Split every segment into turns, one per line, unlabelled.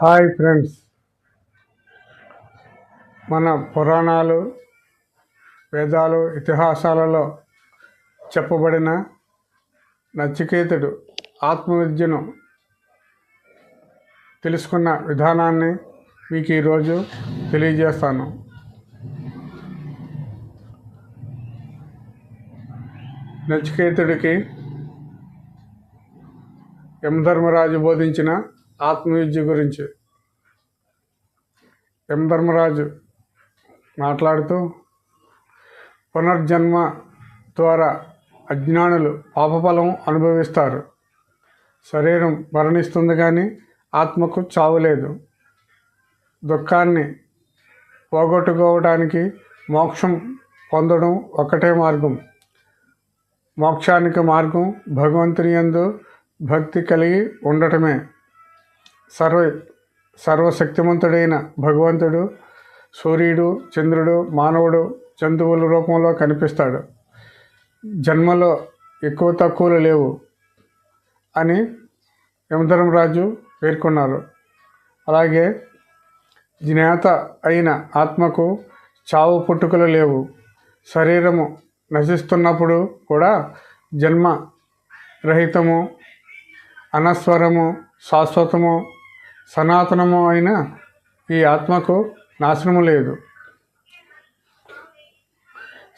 Hi friends. మన పురాణాలు వేదాలు ఇతిహాసాలలో చెప్పబడిన నచికేతుడు ఆత్మవిద్యను తెలుసుకున్న విధానాన్ని మీకు ఈరోజు తెలియజేస్తాను. నచికేతుడికి యమధర్మరాజు బోధించిన ఆత్మవిద్య గురించి యమధర్మరాజు మాట్లాడుతూ పునర్జన్మ ద్వారా అజ్ఞానులు పాపఫలం అనుభవిస్తారు. శరీరం మరణిస్తుంది కానీ ఆత్మకు చావు లేదు. దుఃఖాన్ని పోగొట్టుకోవడానికి మోక్షం పొందడం ఒకటే మార్గం. మోక్షానికి మార్గం భగవంతుని యందు భక్తి కలిగి ఉండటమే. సర్వ సర్వశక్తిమంతుడైన భగవంతుడు సూర్యుడు చంద్రుడు మానవుడు జంతువుల రూపంలో కనిపిస్తాడు. జన్మలో ఎక్కువ తక్కువలు లేవు అని యమధర్మరాజు పేర్కొన్నారు. అలాగే జ్ఞాత అయిన ఆత్మకు చావు పుట్టుకలు లేవు. శరీరము నశిస్తున్నప్పుడు కూడా జన్మ రహితము అనస్వరము శాశ్వతము సనాతనము అయిన ఈ ఆత్మకు నాశనము లేదు.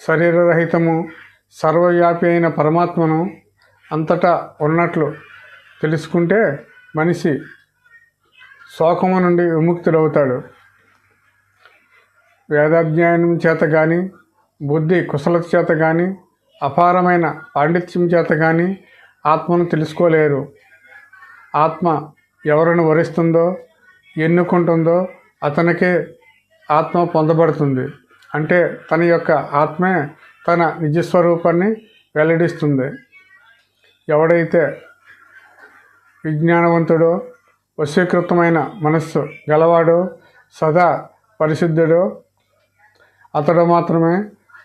శరీరరహితము సర్వవ్యాపి అయిన పరమాత్మను అంతటా ఉన్నట్లు తెలుసుకుంటే మనిషి శోకము నుండి విముక్తుడవుతాడు. వేదాధ్యయనం చేత కానీ బుద్ధి కుశలత చేత కానీ అపారమైన పాండిత్యం చేత కానీ ఆత్మను తెలుసుకోలేరు. ఆత్మ ఎవరిని వరిస్తుందో ఎన్నుకుంటుందో అతనికే ఆత్మ పొందబడుతుంది. అంటే తన యొక్క ఆత్మే తన నిజస్వరూపాన్ని వెల్లడిస్తుంది. ఎవడైతే విజ్ఞానవంతుడో వశీకృతమైన మనస్సు గలవాడో సదా పరిశుద్ధుడో అతడు మాత్రమే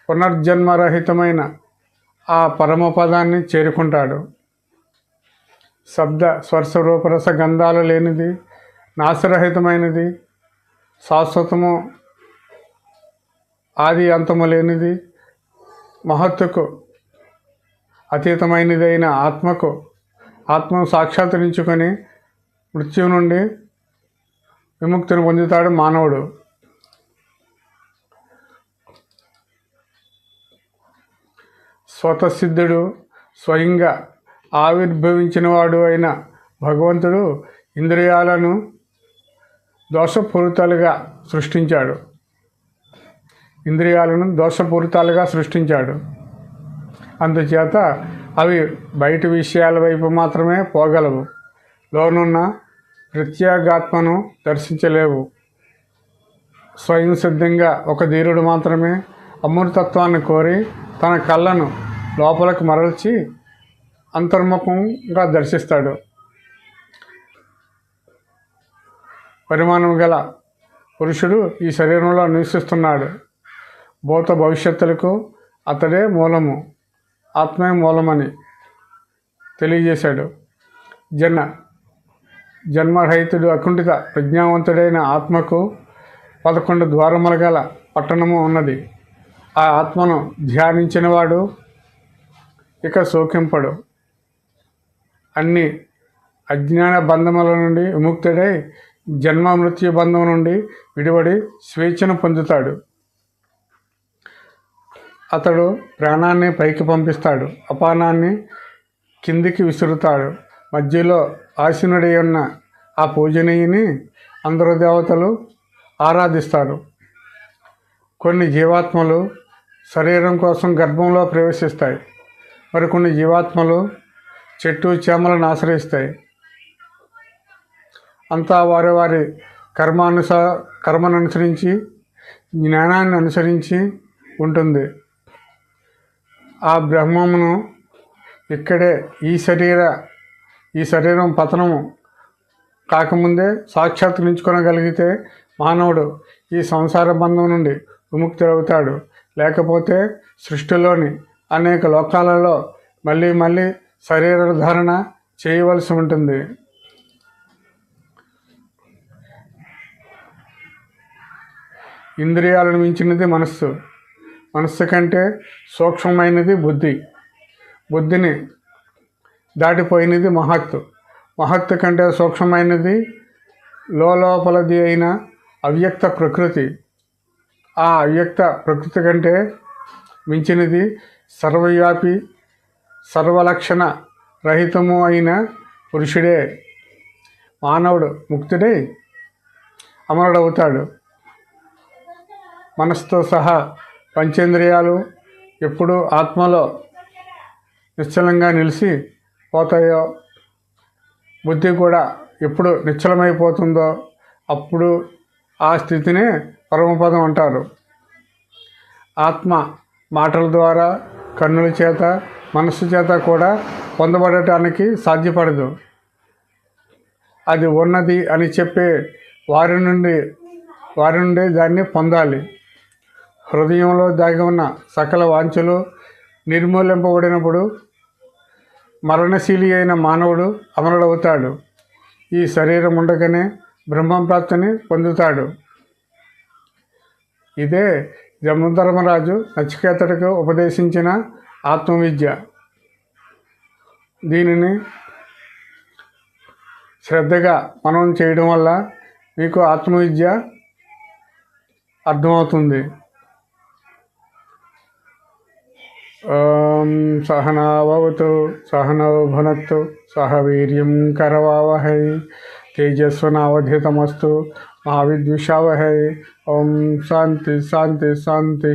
పునర్జన్మరహితమైన ఆ పరమపదాన్ని చేరుకుంటాడు. శబ్ద స్పర్శ రూపరస గంధాలు లేనిది నాశరహితమైనది శాశ్వతము ఆది అంతము లేనిది మహత్తుకు అతీతమైనదైన ఆత్మకు ఆత్మను సాక్షాత్కరించుకొని మృత్యు నుండి విముక్తిని పొందుతాడు మానవుడు. స్వతసిద్ధుడు స్వయంగా ఆవిర్భవించినవాడు అయిన భగవంతుడు ఇంద్రియాలను దోషపూరితాలుగా సృష్టించాడు. ఇంద్రియాలను దోషపూరితాలుగా సృష్టించాడు. అందుచేత అవి బయట విషయాల వైపు మాత్రమే పోగలవు. లోనున్న ప్రత్యేగాత్మను దర్శించలేవు. స్వయం సిద్ధంగా ఒక ధీరుడు మాత్రమే అమృతత్వాన్ని కోరి తన కళ్ళను లోపలకు మరల్చి అంతర్ముఖంగా దర్శిస్తాడు. పరిమాణం గల పురుషుడు ఈ శరీరంలో నివసిస్తున్నాడు. భూత భవిష్యత్తులకు అతడే మూలము ఆత్మే మూలమని తెలియజేశాడు. జన జన్మరహితుడు అకుంఠిత ప్రజ్ఞావంతుడైన ఆత్మకు పదకొండు ద్వారముల గల పట్టణము ఉన్నది. ఆ ఆత్మను ధ్యానించినవాడు ఇక సోకింపడు అన్ని అజ్ఞాన బంధముల నుండి విముక్తుడై జన్మ మృత్యు బంధం నుండి విడిపడి స్వేచ్ఛను పొందుతాడు. అతడు ప్రాణాన్ని పైకి పంపిస్తాడు. అపానాన్ని కిందికి విసురుతాడు. మధ్యలో ఆసీనుడై ఉన్న ఆ పూజనీయుని అందరు దేవతలు ఆరాధిస్తారు. కొన్ని జీవాత్మలు శరీరం కోసం గర్భంలో ప్రవేశిస్తాయి. మరికొన్ని జీవాత్మలు చెట్టు చేమలను ఆశ్రయిస్తాయి. అంతా వారి వారి కర్మానుస కర్మను అనుసరించి జ్ఞానాన్ని అనుసరించి ఉంటుంది. ఆ బ్రహ్మమును ఇక్కడే ఈ శరీర ఈ శరీరం పతనము కాకముందే సాక్షాత్కరించుకోగలిగితే మానవుడు ఈ సంసార బంధం నుండి విముక్తుడవుతాడు. లేకపోతే సృష్టిలోని అనేక లోకాలలో మళ్ళీ మళ్ళీ శరీర ధారణ చేయవలసి ఉంటుంది. ఇంద్రియాలను మించినది మనస్సు. మనస్సు కంటే సూక్ష్మమైనది బుద్ధి. బుద్ధిని దాటిపోయినది మహత్తు. మహత్తు కంటే సూక్ష్మమైనది లోపలది అయిన అవ్యక్త ప్రకృతి. ఆ అవ్యక్త ప్రకృతి కంటే మించినది సర్వవ్యాపి సర్వలక్షణ రహితము అయిన పురుషుడే మానవుడు ముక్తుడై అమరుడవుతాడు. మనసుతో సహా పంచేంద్రియాలు ఎప్పుడు ఆత్మలో నిశ్చలంగా నిలిచి పోతాయో బుద్ధి కూడా ఎప్పుడు నిశ్చలమైపోతుందో అప్పుడు ఆ స్థితినే పరమపదం అంటారు. ఆత్మ మాటల ద్వారా కన్నుల చేత మనస్సు చేత కూడా పొందబడటానికి సాధ్యపడదు. అది ఉన్నది అని చెప్పే వారి నుండి వారి నుండి దాన్ని పొందాలి. హృదయంలో దాగి ఉన్న సకల వాంఛలు నిర్మూలింపబడినప్పుడు మరణశీలి అయిన మానవుడు అమరుడవుతాడు. ఈ శరీరం ఉండగానే బ్రహ్మం ప్రాప్తిని పొందుతాడు. ఇదే జమధర్మరాజు నచికేతడికి ఉపదేశించిన ఆత్మవిద్య. దీనిని శ్రద్ధగా మనం చేయడం వల్ల మీకు ఆత్మవిద్య అర్థమవుతుంది. ఓం సహనావతు సహనౌ సహ వీర్యం కరవావహై తేజస్వనావధితమస్తు మహావిద్విషావహై ఓం శాంతి శాంతి శాంతి.